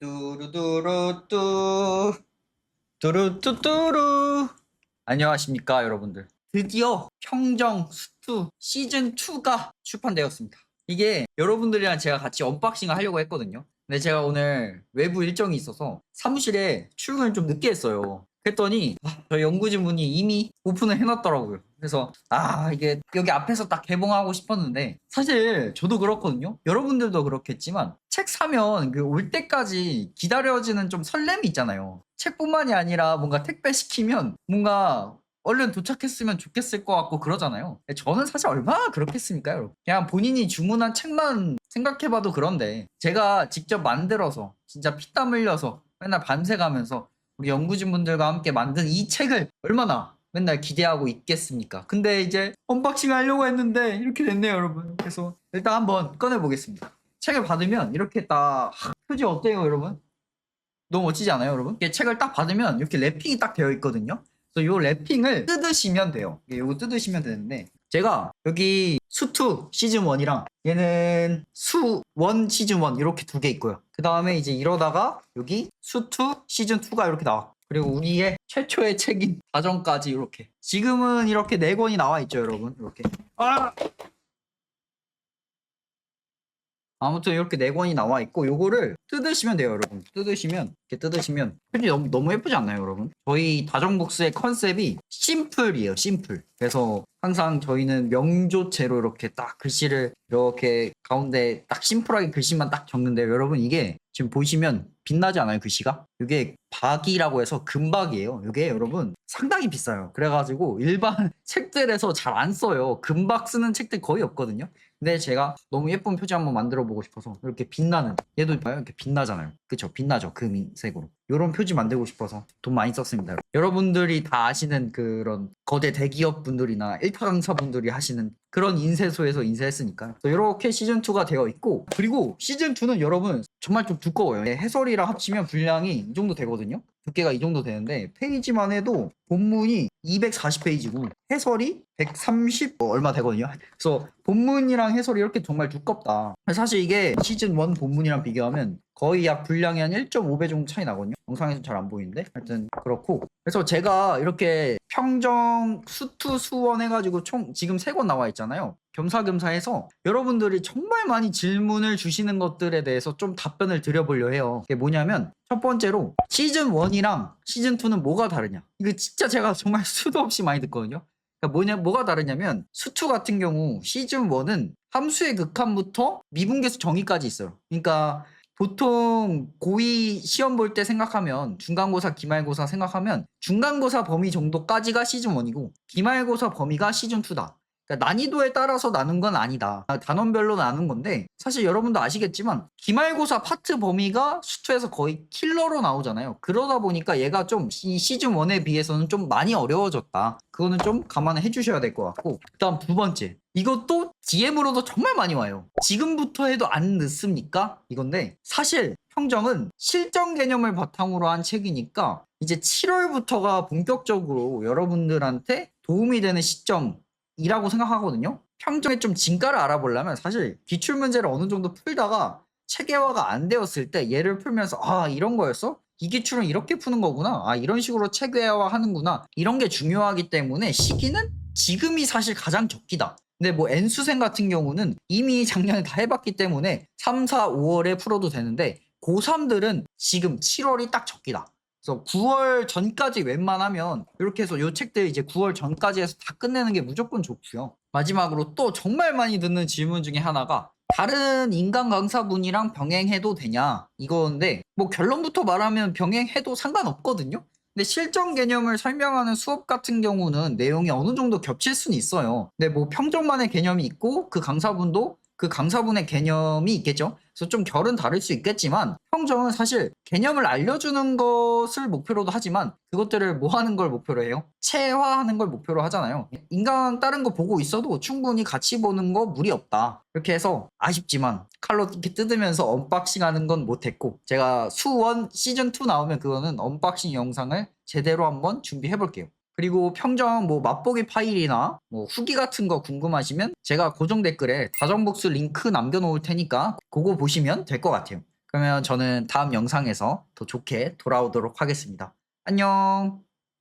뚜루뚜루뚜. 뚜루뚜뚜루. 안녕하십니까 여러분들. 드디어 평정 수투 시즌 2가 출판되었습니다. 이게 여러분들이랑 제가 같이 언박싱을 하려고 했거든요. 근데 제가 오늘 외부 일정이 있어서 사무실에 출근을 좀 늦게 했어요 그랬더니 아, 저희 연구진 분이 이미 오픈을 해놨더라고요. 그래서 아 이게 여기 앞에서 딱 개봉하고 싶었는데 사실 저도 그렇거든요. 여러분들도 그렇겠지만 책 사면 그 올 때까지 기다려지는 좀 설렘이 있잖아요. 책뿐만이 아니라 뭔가 택배 시키면 뭔가 얼른 도착했으면 좋겠을 것 같고 그러잖아요. 저는 사실 얼마나 그렇겠습니까 여러분? 그냥 본인이 주문한 책만 생각해봐도 그런데 제가 직접 만들어서 진짜 피땀 흘려서 맨날 밤새 가면서 우리 연구진 분들과 함께 만든 이 책을 얼마나 맨날 기대하고 있겠습니까? 근데 이제 언박싱 하려고 했는데 이렇게 됐네요, 여러분. 그래서 일단 한번 꺼내보겠습니다. 책을 받으면 이렇게 딱 표지 어때요, 여러분? 너무 멋지지 않아요, 여러분? 이게 책을 딱 받으면 이렇게 랩핑이 딱 되어 있거든요. 그래서 이 랩핑을 뜯으시면 돼요. 이거 뜯으시면 되는데 제가 여기 수2 시즌 1이랑 얘는 수1 시즌 1 이렇게 두 개 있고요. 그 다음에 이제 이러다가 여기 수2 시즌 2가 이렇게 나와. 그리고 우리의 최초의 책인 다정까지 이렇게. 지금은 이렇게 네 권이 나와 있죠, 여러분. 이렇게. 아! 아무튼 이렇게 네 권이 나와 있고 요거를 뜯으시면 돼요 여러분. 뜯으시면 이렇게 뜯으시면. 표지 너무, 너무 예쁘지 않나요 여러분? 저희 다정복스의 컨셉이 심플이에요 심플. 그래서 항상 저희는 명조체로 이렇게 딱 글씨를 이렇게 가운데 딱 심플하게 글씨만 딱 적는데요. 여러분 이게 지금 보시면 빛나지 않아요 글씨가? 이게 박이라고 해서 금박이에요. 이게 여러분 상당히 비싸요. 그래가지고 일반 책들에서 잘 안 써요. 금박 쓰는 책들 거의 없거든요. 근데 제가 너무 예쁜 표지 한번 만들어 보고 싶어서 이렇게 빛나는 얘도 봐요. 이렇게 빛나잖아요. 그쵸? 빛나죠 금색으로. 이런 표지 만들고 싶어서 돈 많이 썼습니다. 여러분들이 다 아시는 그런 거대 대기업 분들이나 일타 강사 분들이 하시는 그런 인쇄소에서 인쇄했으니까 이렇게 시즌2가 되어 있고 그리고 시즌2는 여러분 정말 좀 두꺼워요 네, 해설이랑 합치면 분량이 이 정도 되거든요 두께가 이 정도 되는데 페이지만 해도 본문이 240페이지고 해설이 130 뭐 얼마 되거든요. 그래서 본문이랑 해설이 이렇게 정말 두껍다. 사실 이게 시즌 1 본문이랑 비교하면 거의 약 분량이 한 1.5배 정도 차이 나거든요. 영상에서 잘 안 보이는데 하여튼 그렇고 그래서 제가 이렇게 평정 수투 수원 해가지고 총 지금 세 권 나와 있잖아요. 겸사겸사해서 여러분들이 정말 많이 질문을 주시는 것들에 대해서 좀 답변을 드려보려 해요. 그게 뭐냐면 첫 번째로 시즌 1이랑 시즌 2는 뭐가 다르냐? 이거 진짜 제가 정말 수도 없이 많이 듣거든요. 그러니까 뭐냐 뭐가 다르냐면 수투 같은 경우 시즌 1은 함수의 극한부터 미분계수 정의까지 있어요. 그러니까 보통 고2 시험 볼 때 생각하면 중간고사, 기말고사 생각하면 중간고사 범위 정도까지가 시즌 1이고 기말고사 범위가 시즌 2다. 그러니까 난이도에 따라서 나눈 건 아니다. 단원별로 나눈 건데 사실 여러분도 아시겠지만 기말고사 파트 범위가 수투에서 거의 킬러로 나오잖아요. 그러다 보니까 얘가 좀 이 시즌 1에 비해서는 좀 많이 어려워졌다. 그거는 좀 감안해 주셔야 될 것 같고 그다음 두 번째 이것도 DM으로도 정말 많이 와요. 지금부터 해도 안 늦습니까? 이건데 사실 평정은 실전 개념을 바탕으로 한 책이니까 이제 7월부터가 본격적으로 여러분들한테 도움이 되는 시점 이라고 생각하거든요. 평정의 좀 진가를 알아보려면 사실 기출 문제를 어느 정도 풀다가 체계화가 안 되었을 때 얘를 풀면서 아 이런 거였어? 이 기출은 이렇게 푸는 거구나. 아 이런 식으로 체계화 하는구나. 이런 게 중요하기 때문에 시기는 지금이 사실 가장 적기다. 근데 뭐 N수생 같은 경우는 이미 작년에 다 해봤기 때문에 3, 4, 5월에 풀어도 되는데 고3들은 지금 7월이 딱 적기다. 그래서 9월 전까지 웬만하면 이렇게 해서 요 책들 이제 9월 전까지 해서 다 끝내는 게 무조건 좋고요. 마지막으로 또 정말 많이 듣는 질문 중에 하나가 다른 인간 강사분이랑 병행해도 되냐 이거인데 뭐 결론부터 말하면 병행해도 상관없거든요. 근데 실전 개념을 설명하는 수업 같은 경우는 내용이 어느 정도 겹칠 수는 있어요. 근데 뭐 평정만의 개념이 있고 그 강사분도 그 강사분의 개념이 있겠죠. 그래서 좀 결은 다를 수 있겠지만 평정은 사실 개념을 알려주는 것을 목표로도 하지만 그것들을 뭐 하는 걸 목표로 해요? 체화하는 걸 목표로 하잖아요. 인간 다른 거 보고 있어도 충분히 같이 보는 거 무리 없다. 이렇게 해서 아쉽지만 칼로 이렇게 뜯으면서 언박싱 하는 건 못했고 제가 수원 시즌2 나오면 그거는 언박싱 영상을 제대로 한번 준비해 볼게요. 그리고 평정 뭐 맛보기 파일이나 뭐 후기 같은 거 궁금하시면 제가 고정 댓글에 다정복수 링크 남겨놓을 테니까 그거 보시면 될 것 같아요. 그러면 저는 다음 영상에서 더 좋게 돌아오도록 하겠습니다. 안녕.